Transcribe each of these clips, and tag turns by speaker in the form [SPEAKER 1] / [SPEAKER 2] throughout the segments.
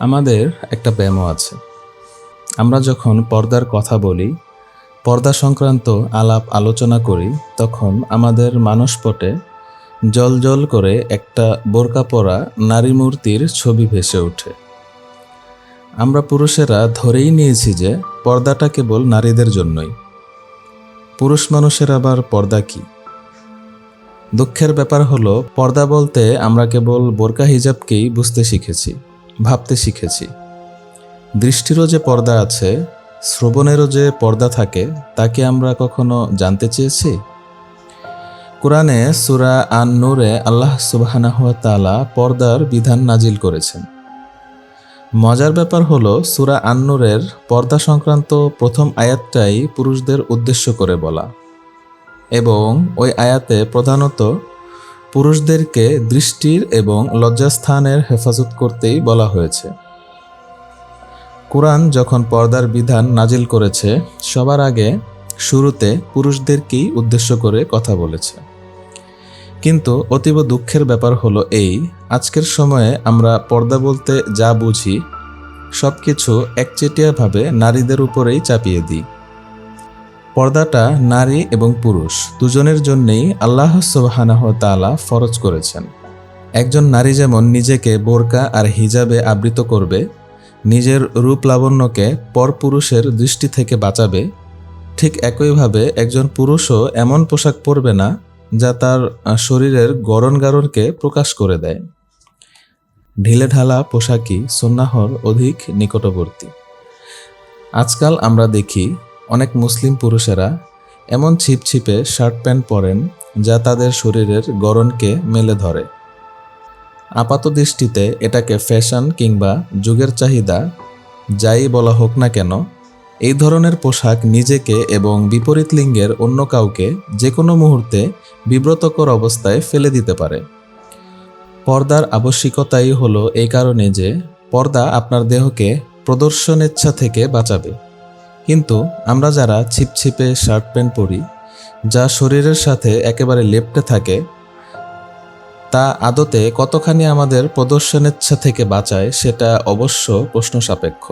[SPEAKER 1] আমাদের একটা ব্যায়ামও আছে। আমরা যখন পর্দার কথা বলি, পর্দা সংক্রান্ত আলাপ আলোচনা করি, তখন আমাদের মানসপটে জল জল করে একটা বোরকা পরা নারী মূর্তির ছবি ভেসে ওঠে। আমরা পুরুষেরা ধরেই নিয়েছি যে, পর্দাটা কেবল নারীদের জন্যই। পুরুষ মানুষের আবার পর্দা কি? দুঃখের ব্যাপার হলো, পর্দা বলতে আমরা কেবল বোরকা হিজাবকেই বুঝতে শিখেছি। ভাবতে শিখেছি। দৃষ্টিরও যে পর্দা আছে, শ্রবণেরও যে পর্দা থাকে তাকে আমরা কখনো জানতে চেয়েছি? কোরআনে সুরা আন নূরে আল্লাহ সুবাহানাহ তালা পর্দার বিধান নাজিল করেছেন। মজার ব্যাপার হলো, সুরা আন্নুরের পর্দা সংক্রান্ত প্রথম আয়াতটাই পুরুষদের উদ্দেশ্য করে বলা। এবং ওই আয়াতে প্রধানত পুরুষদেরকে দৃষ্টির এবং লজ্জাস্থানের হেফাজত করতেই বলা হয়েছে। কোরআন যখন পর্দার বিধান নাজিল করেছে, সবার আগে শুরুতে পুরুষদেরকেই উদ্দেশ্য করে কথা বলেছে। কিন্তু অতীব দুঃখের ব্যাপার হলো এই, আজকের সময়ে আমরা পর্দা বলতে যা বুঝি সব কিছু একচেটিয়াভাবে নারীদের উপরেই চাপিয়ে দিই। পর্দাটা নারী এবং পুরুষ, দুজনের জন্যেই আল্লাহ সুবাহানাহ তালা ফরজ করেছেন। একজন নারী যেমন নিজেকে বোরকা আর হিজাবে আবৃত করবে, নিজের রূপ লাবণ্যকে পরপুরুষের দৃষ্টি থেকে বাঁচাবে, ঠিক একইভাবে একজন পুরুষও এমন পোশাক পরবে না, যা তার শরীরের গরণ গারণকে প্রকাশ করে দেয়। ঢিলে ঢালা পোশাকই সন্ন্যাহর অধিক নিকটবর্তী। আজকাল আমরা দেখি অনেক মুসলিম পুরুষেরা এমন ছিপছিপে শার্ট প্যান্ট পরেন যা তাদের শরীরের গরণকে মেলে ধরে। আপাত দৃষ্টিতে এটাকে ফ্যাশন কিংবা যুগের চাহিদা, যাই বলা হোক না কেন, এই ধরনের পোশাক নিজেকে এবং বিপরীত লিঙ্গের অন্য কাউকে যে কোনো মুহূর্তে বিব্রতকর অবস্থায় ফেলে দিতে পারে। পর্দার আবশ্যিকতাই হলো এই কারণে যে পর্দা আপনার দেহকে প্রদর্শনেচ্ছা থেকে বাঁচাবে। কিন্তু আমরা যারা ছিপছিপে শার্ট প্যান্ট পরি, যা শরীরের সাথে একেবারে লেপ্টে থাকে, তা আদতে কতখানি আমাদের প্রদর্শনেচ্ছা থেকে বাঁচায় সেটা অবশ্য প্রশ্ন সাপেক্ষ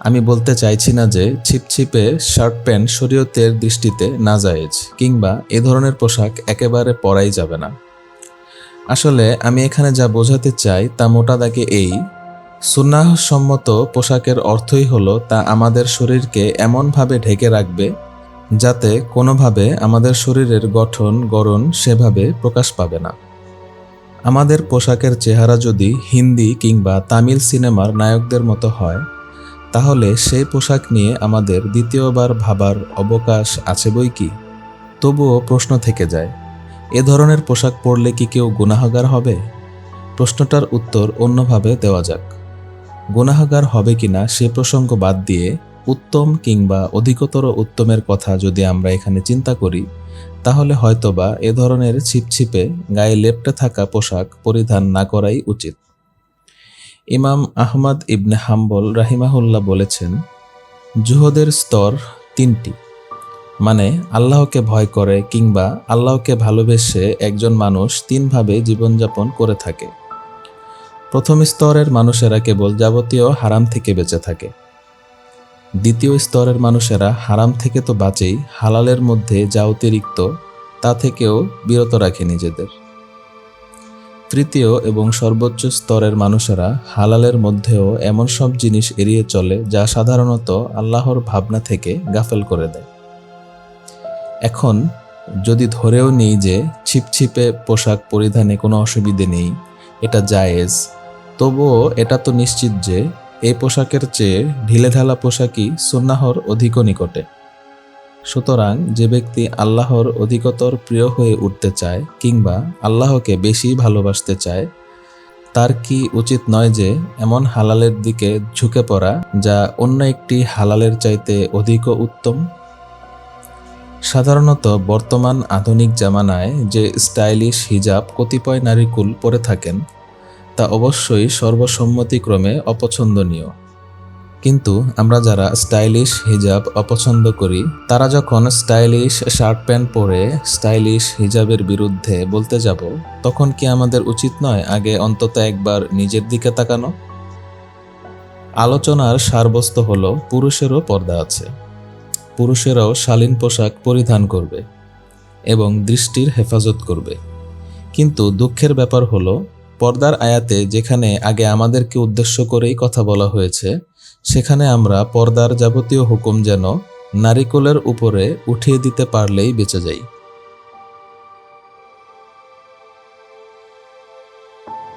[SPEAKER 1] আমি বলতে চাইছি না যে ছিপছিপে শার্ট প্যান্ট শরীয়তের দৃষ্টিতে না জায়েজ, কিংবা এ ধরনের পোশাক একেবারে পরাই যাবে না। আসলে আমি এখানে যা বোঝাতে চাই তা মোটা দাগে এই সুন্নাহ সম্মত পোশাকের অর্থই হলো তা আমাদের শরীরকে এমনভাবে ঢেকে রাখবে যাতে কোনোভাবে আমাদের শরীরের গঠন, গড়ন সেভাবে প্রকাশ পাবে না। আমাদের পোশাকের চেহারা যদি হিন্দি কিংবা তামিল সিনেমার নায়কদের মতো হয়, তাহলে সেই পোশাক নিয়ে আমাদের দ্বিতীয়বার ভাবার অবকাশ আছে বই কি? তবুও প্রশ্ন থেকে যায়, এ ধরনের পোশাক পরলে কি কেউ গুনাহগার হবে? প্রশ্নটার উত্তর অন্যভাবে দেওয়া যাক। গুনাহগার হবে কিনা সে প্রসঙ্গ বাদ দিয়ে উত্তম কিংবা অধিকতর উত্তমের কথা যদি আমরা এখানে চিন্তা করি, তাহলে হয়তোবা এ ধরনের ছিপছিপে গায়ে লেপটে থাকা পোশাক পরিধান না করাই উচিত। ইমাম আহমদ ইবনে হাম্বল রাহিমাহুল্লাহ বলেছেন, জুহদের স্তর তিনটি। মানে আল্লাহকে ভয় করে কিংবা আল্লাহকে ভালোবেসে একজন মানুষ তিনভাবে জীবনযাপন করে থাকে। প্রথম স্তরের মানুষেরা কেবল যাবতীয় হারাম থেকে বেঁচে থাকে। দ্বিতীয় স্তরের মানুষেরা হারাম থেকে তো বাঁচেই, হালালের মধ্যে যা অতিরিক্ত, তা থেকেও বিরত রাখে নিজেদের। তৃতীয় এবং সর্বোচ্চ স্তরের মানুষেরা হালালের মধ্যেও এমন সব জিনিস এড়িয়ে চলে যা সাধারণত আল্লাহর ভাবনা থেকে গাফেল করে দেয়। এখন, যদি ধরেও নেই যে ছিপছিপে পোশাক পরিধানে কোনো অসুবিধে নেই, এটা জায়েজ তবুও এটা তো নিশ্চিত যে এই পোশাকের চেয়ে ঢিলেঢালা পোশাকই সুন্নাহর অধিক নিকটে। সুতরাং যে ব্যক্তি আল্লাহর অধিকতর প্রিয় হয়ে উঠতে চায় কিংবা আল্লাহকে বেশি ভালোবাসতে চায়, তার কি উচিত নয় যে এমন হালালের দিকে ঝুঁকে পড়া যা অন্য একটি হালালের চাইতে অধিক উত্তম? সাধারণত বর্তমান আধুনিক জামানায় যে স্টাইলিশ হিজাব কতিপয় নারীকুল পরে থাকেন তা অবশ্যই সর্বসম্মতিক্রমে অপছন্দনীয়। কিন্তু আমরা যারা স্টাইলিশ হিজাব অপছন্দ করি, তারা যখন স্টাইলিশ শার্ট প্যান্ট পরে স্টাইলিশ হিজাবের বিরুদ্ধে বলতে যাব, তখন কি আমাদের উচিত নয় আগে অন্তত একবার নিজের দিকে তাকানো? আলোচনার সারবস্তু হল পুরুষেরও পর্দা আছে। পুরুষেরাও শালীন পোশাক পরিধান করবে এবং দৃষ্টির হেফাজত করবে। কিন্তু দুঃখের ব্যাপার হলো পর্দার আয়াতে যেখানে আগে আমাদেরকে উদ্দেশ্য করেই কথা বলা হয়েছে, সেখানে আমরা পর্দার যাবতীয় হুকুম যেন নারিকোলের উপরে উঠিয়ে দিতে পারলেই বেঁচে যাই।